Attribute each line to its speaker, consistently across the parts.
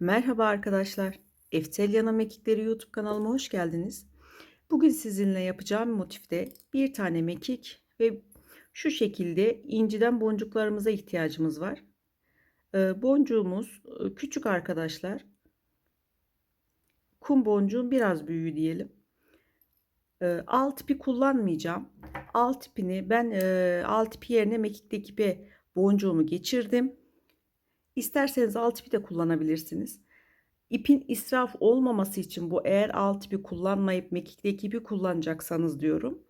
Speaker 1: Merhaba arkadaşlar. Eftelyan'a Mekikleri YouTube kanalıma hoş geldiniz. Bugün sizinle yapacağım motifte bir tane mekik ve şu şekilde inciden boncuklarımıza ihtiyacımız var. Ee, boncuğumuz e, küçük arkadaşlar. Kum boncuğun biraz büyüğü diyelim. Ee, alt tipi kullanmayacağım. Alt tipini ben e, alt tipi yerine mekikteki ipe boncuğumu geçirdim. İsterseniz alt tipi de kullanabilirsiniz. İpin israf olmaması için bu eğer alt ipi kullanmayıp mekikteki ipi kullanacaksanız diyorum.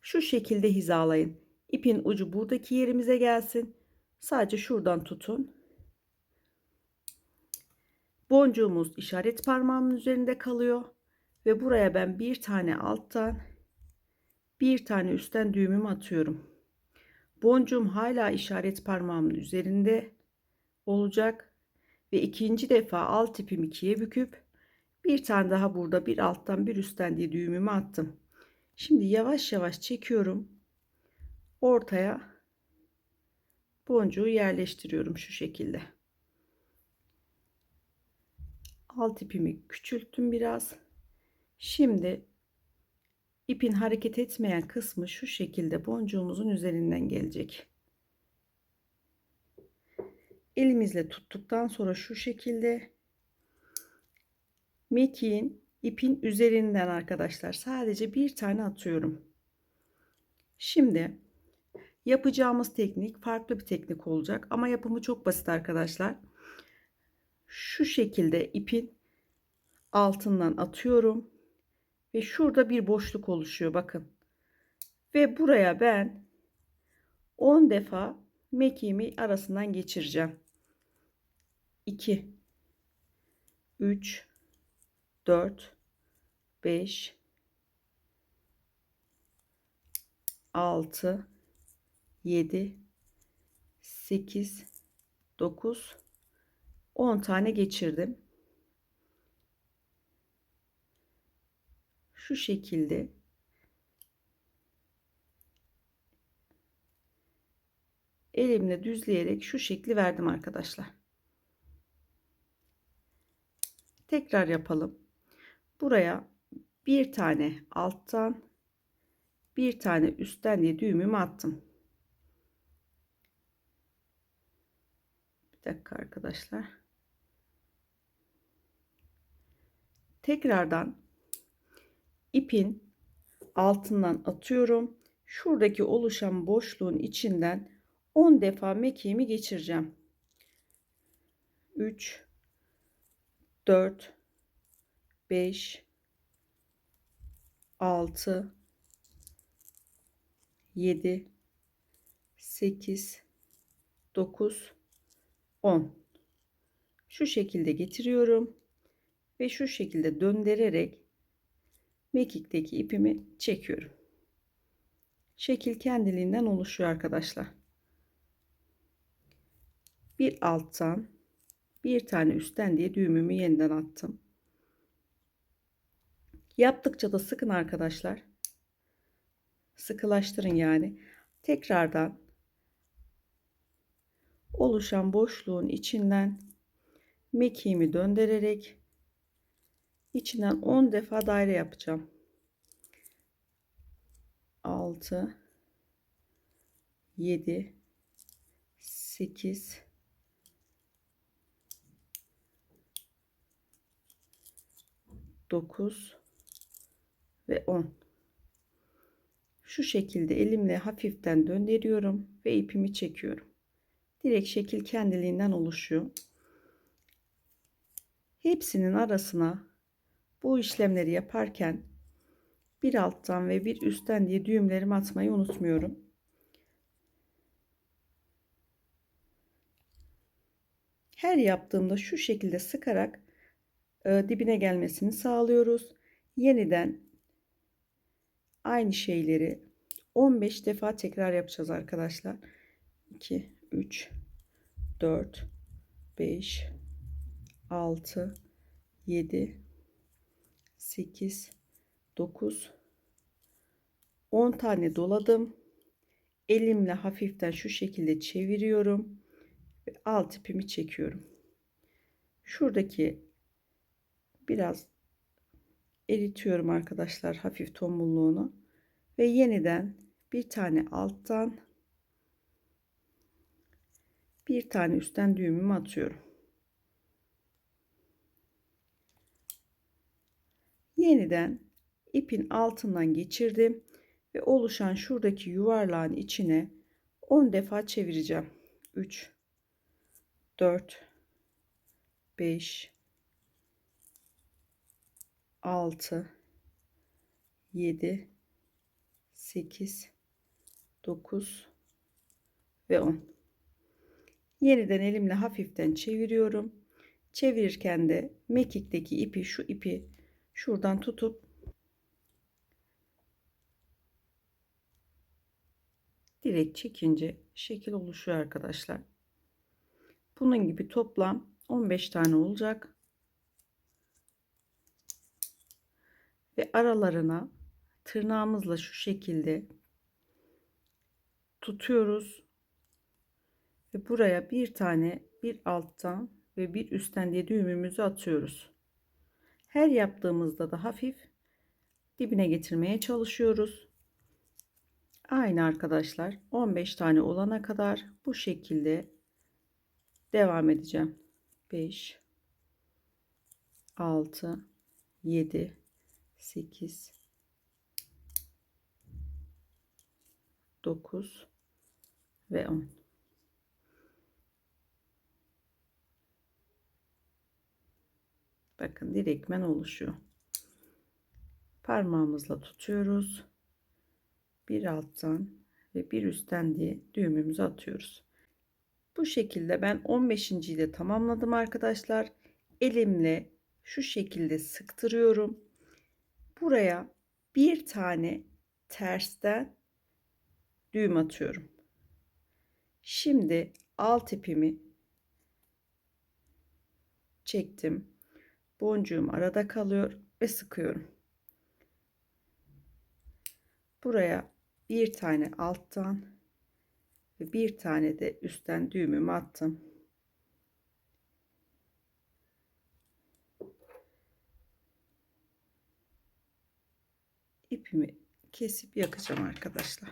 Speaker 1: Şu şekilde hizalayın. İpin ucu buradaki yerimize gelsin. Sadece şuradan tutun. Boncuğumuz işaret parmağımın üzerinde kalıyor. Ve buraya ben bir tane alttan bir tane üstten düğümümü atıyorum. Boncuğum hala işaret parmağımın üzerinde olacak ve ikinci defa alt ipimi ikiye büküp bir tane daha burada bir alttan bir üstten diye düğümümü attım. Şimdi yavaş yavaş çekiyorum. Ortaya boncuğu yerleştiriyorum şu şekilde. Alt ipimi küçülttüm biraz. Şimdi ipin hareket etmeyen kısmı şu şekilde boncuğumuzun üzerinden gelecek. Elimizle tuttuktan sonra şu şekilde mekiğin ipin üzerinden arkadaşlar sadece bir tane atıyorum. Şimdi yapacağımız teknik farklı bir teknik olacak ama yapımı çok basit arkadaşlar. Şu şekilde ipin altından atıyorum ve şurada bir boşluk oluşuyor bakın. Ve buraya ben 10 defa mekiğimi arasından geçireceğim. 2 3 4 5 6 7 8 9 10 tane geçirdim. Şu şekilde. Elimle düzleyerek şu şekli verdim arkadaşlar. Tekrar yapalım. Buraya bir tane alttan bir tane üstten diye düğümümü attım. Bir dakika arkadaşlar. Tekrardan ipin altından atıyorum. Şuradaki oluşan boşluğun içinden 10 defa mekiğimi geçireceğim. 3 4 5 6 7 8 9 10 şu şekilde getiriyorum ve şu şekilde döndürerek mekikteki ipimi çekiyorum. Şekil kendiliğinden oluşuyor arkadaşlar. Bir alttan bir tane üstten diye düğümümü yeniden attım. Yaptıkça da sıkın arkadaşlar. Sıkılaştırın yani. Tekrardan oluşan boşluğun içinden mekiğimi döndürerek içinden 10 defa daire yapacağım. 6 7 8 9 ve 10 şu şekilde elimle hafiften döndürüyorum ve ipimi çekiyorum. Direkt şekil kendiliğinden oluşuyor. Hepsinin arasına bu işlemleri yaparken bir alttan ve bir üstten diye düğümlerimi atmayı unutmuyorum. Her yaptığımda şu şekilde sıkarak e, dibine gelmesini sağlıyoruz. Yeniden aynı şeyleri 15 defa tekrar yapacağız arkadaşlar. 2 3 4 5 6 7 8 9 10 tane doladım. Elimle hafiften şu şekilde çeviriyorum ve alt ipimi çekiyorum şuradaki biraz eritiyorum arkadaşlar hafif tombulluğunu ve yeniden bir tane alttan bir tane üstten düğümümü atıyorum. Yeniden ipin altından geçirdim ve oluşan şuradaki yuvarlağın içine 10 defa çevireceğim. 3 4 5 6 7 8 9 ve 10 yeniden elimle hafiften çeviriyorum. Çevirirken de mekikteki ipi şu ipi şuradan tutup direkt çekince şekil oluşuyor arkadaşlar. Bunun gibi toplam 15 tane olacak ve aralarına tırnağımızla şu şekilde tutuyoruz ve buraya bir tane bir alttan ve bir üstten diye düğümümüzü atıyoruz. Her yaptığımızda da hafif dibine getirmeye çalışıyoruz. Aynı arkadaşlar 15 tane olana kadar bu şekilde devam edeceğim. 5 6 7 8 9 ve 10 bakın direkmen oluşuyor. Parmağımızla tutuyoruz. Bir alttan ve bir üstten diye düğümümüzü atıyoruz. Bu şekilde ben 15. de tamamladım arkadaşlar. Elimle şu şekilde sıktırıyorum buraya bir tane tersten düğüm atıyorum. Şimdi alt ipimi çektim. Boncuğum arada kalıyor ve sıkıyorum. Buraya bir tane alttan ve bir tane de üstten düğümümü attım. İpimi kesip yakacağım arkadaşlar.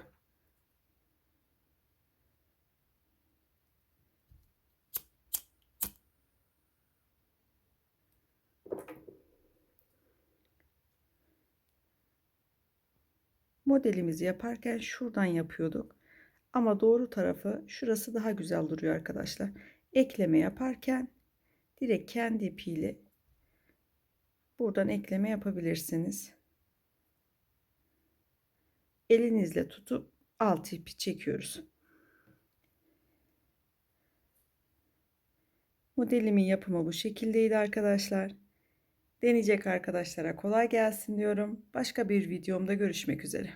Speaker 1: Modelimizi yaparken şuradan yapıyorduk. Ama doğru tarafı şurası daha güzel duruyor arkadaşlar. Ekleme yaparken direkt kendi ipiyle buradan ekleme yapabilirsiniz elinizle tutup alt ipi çekiyoruz. Modelimin yapımı bu şekildeydi arkadaşlar. Deneyecek arkadaşlara kolay gelsin diyorum. Başka bir videomda görüşmek üzere.